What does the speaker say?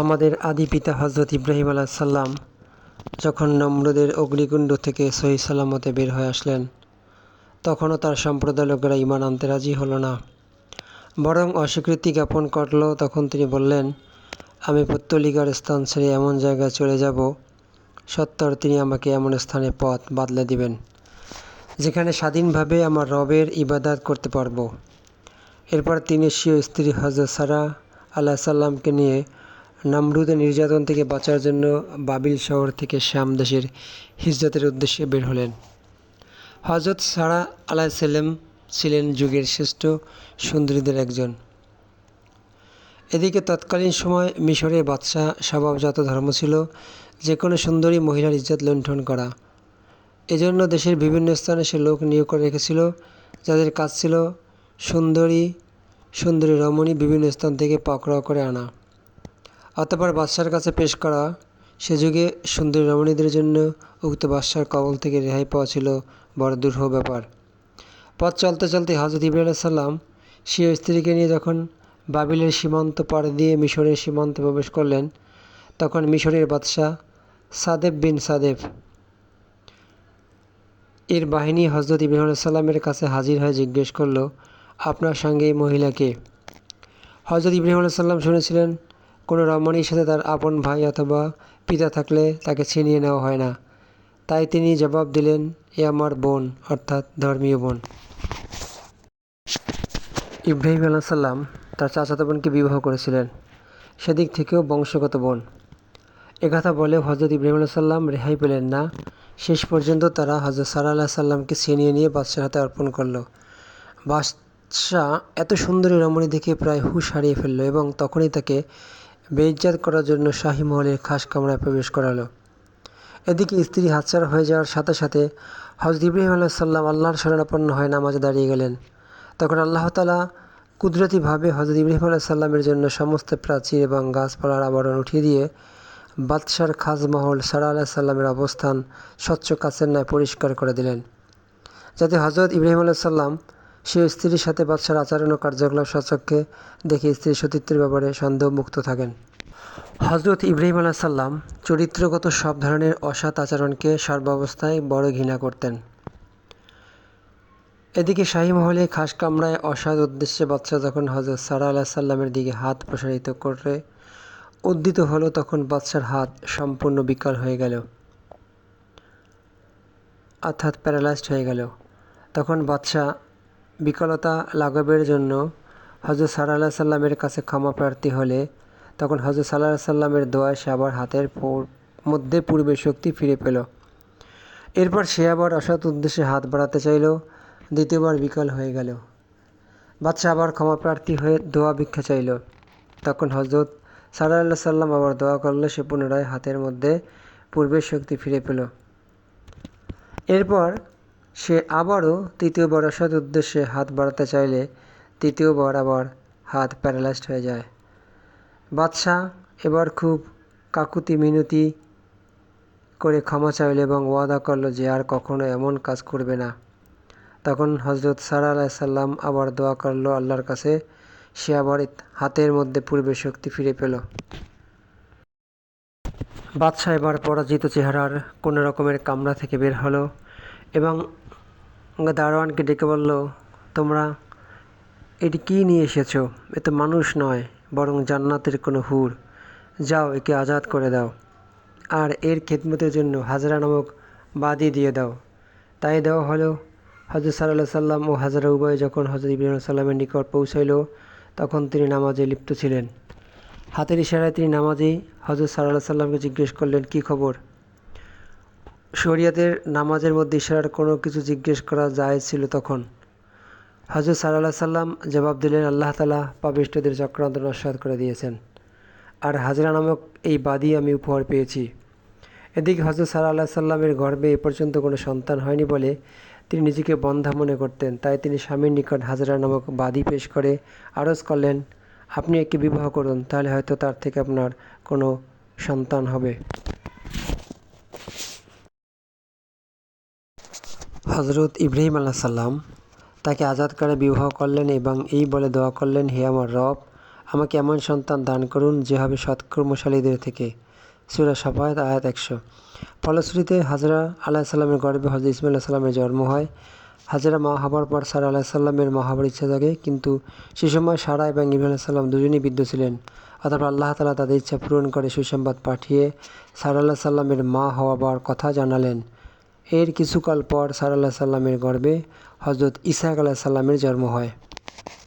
আমাদের আদি পিতা হজরত ইব্রাহিম আলাইসাল্লাম যখন নমরুদের অগ্নিকুণ্ড থেকে সহি সালামতে বের হয়ে আসলেন, তখনও তার সম্প্রদায় লোকেরা ইমান আনতে রাজি হলো না। বরং অস্বীকৃতি জ্ঞাপন করল, তখন তিনি বললেন, আমি পত্তলিকার স্থান ছেড়ে এমন জায়গায় চলে যাব সত্তর তিনি আমাকে এমন স্থানে পথ বাদলে দিবেন, যেখানে স্বাধীনভাবে আমার রবের ইবাদাত করতে পারব। এরপর তিনি স্বীয় স্ত্রী হজরত সারা আল্লাহ সাল্লামকে নিয়ে নামরুদের নির্যাতন থেকে বাঁচার জন্য বাবিল শহর থেকে শ্যাম দেশের হিজরতের উদ্দেশ্যে বের হলেন। হজরত সারা আলাহ সাল্লাম ছিলেন যুগের শ্রেষ্ঠ সুন্দরীদের একজন। এদিকে তৎকালীন সময় মিশরে বাদশাহ স্বভাবজাত ধর্ম ছিল যে কোনো সুন্দরী মহিলার ইজ্জত লুণ্ঠন করা। এজন্য দেশের বিভিন্ন স্থানে সে লোক নিয়োগ করে রেখেছিল, যাদের কাজ ছিল সুন্দরী সুন্দরী রমণী বিভিন্ন স্থান থেকে পাকড়াও করে আনা। অতঃপর বাদশার কাছে পেশ করা সে যুগে সুন্দরী রমণীদের জন্য উক্ত বাদশার কবল থেকে রেহাই পাওয়া ছিল বড় দুরূহ ব্যাপার। পথ চলতে চলতে হজরত ইব্রাহিম সাল্লাম স্বীয় স্ত্রীকে নিয়ে যখন বাবিলের সীমান্ত পার দিয়ে মিশরের সীমান্তে প্রবেশ করলেন, তখন মিশরের বাদশাহ সাদেব বিন সাদেব এর বাহিনী হজরত ইব্রাহিম সাল্লামের কাছে হাজির হয়ে জিজ্ঞেস করল, আপনার সঙ্গে এই মহিলাকে হজরত ইব্রাহিম সাল্লাম শুনেছিলেন কোনো রমণীর সাথে তার আপন ভাই অথবা পিতা থাকলে তাকে ছিনিয়ে নেওয়া হয় না। তাই তিনি জবাব দিলেন, এ আমার বোন, অর্থাৎ ধর্মীয় বোন। ইব্রাহিম আলাহ সাল্লাম তার চাচাতো বোনকে বিবাহ করেছিলেন। সেদিক থেকেও বংশগত বোন। একথা বলে হজরত ইব্রাহিম আলাহ সাল্লাম রেহাই পেলেন না। শেষ পর্যন্ত তারা হজরত সারা আল্লাহ সাল্লামকে ছিনিয়ে নিয়ে বাদশার হাতে অর্পণ করল। বাদশাহ এত সুন্দরী রমণী দেখে প্রায় হুশ হারিয়ে ফেলল এবং তখনই তাকে বেইজ্জাত করার জন্য শাহী মহলের খাস কামরায় প্রবেশ করালো। এদিকে স্ত্রী হাতছাড়া হয়ে যাওয়ার সাথে সাথে হজরত ইব্রাহিম আল্লাহ সাল্লাম আল্লাহর শরণাপন্ন হয়ে নামাজে দাঁড়িয়ে গেলেন। তখন আল্লাহ তালা কুদরতিভাবে হজরত ইব্রাহিম আল্লাহ সাল্লামের জন্য সমস্ত প্রাচীর এবং গাছপালার আবরণ উঠিয়ে দিয়ে বাদশার খাজমহল সারা আল্লাহ সাল্লামের অবস্থান স্বচ্ছ কাছের ন্যায় পরিষ্কার করে দিলেন। যাতে হজরত ইব্রাহিম আল্লাহ সাল্লাম সে স্ত্রীর সাথে বাদশার আচরণ ও কার্যকলাপ সচক্ষে দেখে স্ত্রীর সতীত্বের ব্যাপারে সন্দেহমুক্ত থাকেন। হজরত ইব্রাহিম আলাহ সাল্লাম চরিত্রগত সব ধরনের অসৎ আচরণকে সর্বাবস্থায় বড় ঘৃণা করতেন। এদিকে শাহী মহলে খাস কামরায় অসৎ উদ্দেশ্যে বাদশাহ যখন হজরত সারা আলাহ সাল্লামের দিকে হাত প্রসারিত করে উদ্দিত হলো, তখন বাদশার হাত সম্পূর্ণ বিকল হয়ে গেল। অর্থাৎ প্যারালাইজড হয়ে গেল। তখন বাদশাহ বিকলতা লাঘবের জন্য হজরত সাল্লাহ সাল্লামের কাছে ক্ষমা প্রার্থী হলে তখন হজরত সাল্লাহ সাল্লামের দোয়ায় সে আবার হাতের মধ্যে পূর্বের শক্তি ফিরে পেল। এরপর সে আবার অসৎ উদ্দেশ্যে হাত বাড়াতে চাইল, দ্বিতীয়বার বিকল হয়ে গেল। বাদশাহ আবার ক্ষমা প্রার্থী হয়ে দোয়া ভিক্ষা চাইল। তখন হজরত সাল্লাহ সাল্লাম আবার দোয়া করলে সে পুনরায় হাতের মধ্যে পূর্বের শক্তি ফিরে পেল। এরপর সে আবারও তৃতীয়বার অসৎ উদ্দেশ্যে হাত বাড়াতে চাইলে তৃতীয়বার আবার হাত প্যারালাইজড হয়ে যায়। বাদশাহ এবার খুব কাকুতি মিনতি করে ক্ষমা চাইল এবং ওয়াদা করল যে আর কখনো এমন কাজ করবে না। তখন হজরত সারা আলাইসাল্লাম আবার দোয়া করল, আল্লাহর কাছে। সে আবার হাতের মধ্যে পূর্বে শক্তি ফিরে পেল। বাদশাহ এবার পরাজিত চেহারার কোনো রকমের কামরা থেকে বের হলো। এবং দারোয়ানকে ডেকে বলল, তোমরা এটি কী নিয়ে এসেছ? এ তো মানুষ নয়, বরং জান্নাতের কোনো হুর। যাও, একে আজাদ করে দাও। আর এর খেদমতের জন্য হাজরা নামক বাদি দিয়ে দাও। তাই দেওয়া হলো। হজরত সাল্লাহ সাল্লাম ও হাজরা উভয় যখন হজরত ইব্রাহিম সাল্লামের নিকট পৌঁছাইল, তখন তিনি নামাজে লিপ্ত ছিলেন। হাতের ইশারায় তিনি নামাজেই হজরত সাল্লাহ সাল্লামকে জিজ্ঞেস করলেন, কি খবর? শরিয়াতের নামাজের মধ্যে ইশারার কোনো কিছু জিজ্ঞেস করা যায় ছিল তখন। হজরত সাল্লাহ সাল্লাম জবাব দিলেন, আল্লাহ তালা পাবিষ্টদের চক্রান্ত নস্বাদ করে দিয়েছেন। আর হাজরা নামক এই বাদী আমি উপহার পেয়েছি। এদিকে হজরত সাল্লাহ সাল্লামের গর্বে এ পর্যন্ত কোনো সন্তান হয়নি বলে তিনি নিজেকে বন্ধা মনে করতেন। তাই তিনি স্বামীর নিকট হাজরা নামক বাদী পেশ করে আরজ করলেন, আপনি একে বিবাহ করুন, তাহলে হয়তো তার থেকে আপনার কোনো সন্তান হবে। হজরত ইব্রাহিম আল্লাহ সাল্লাম তাকে আজাদ করে বিবাহ করলেন এবং এই বলে দোয়া করলেন, হে আমার রব, আমাকে এমন সন্তান দান করুন যে হবে সৎকর্মশালীদের থেকে। সুরা সাফায়াত, আয়াত একশো। ফলশ্রুতিতে হাজরা আলাহ সাল্লামের গর্ভে হজরত ইসমাইল সাল্লামের জন্ম হয়। হাজরা মা হবার পর সারা আলাহ সাল্লামের মা হবার ইচ্ছা জাগে, কিন্তু সে সময় সারা এবং ইব্রাহিম সাল্লাম দুজনই বৃদ্ধ ছিলেন। অথবা আল্লাহ তালা তাদের ইচ্ছা পূরণ করে সুসংবাদ পাঠিয়ে সারা আল্লাহ সাল্লামের মা হওয়াবার কথা জানালেন। এর কিছুকাল পর সার আল্লাহ সাল্লামের গর্ভে হজরত ইসাক আলাহ সাল্লামের জন্ম হয়।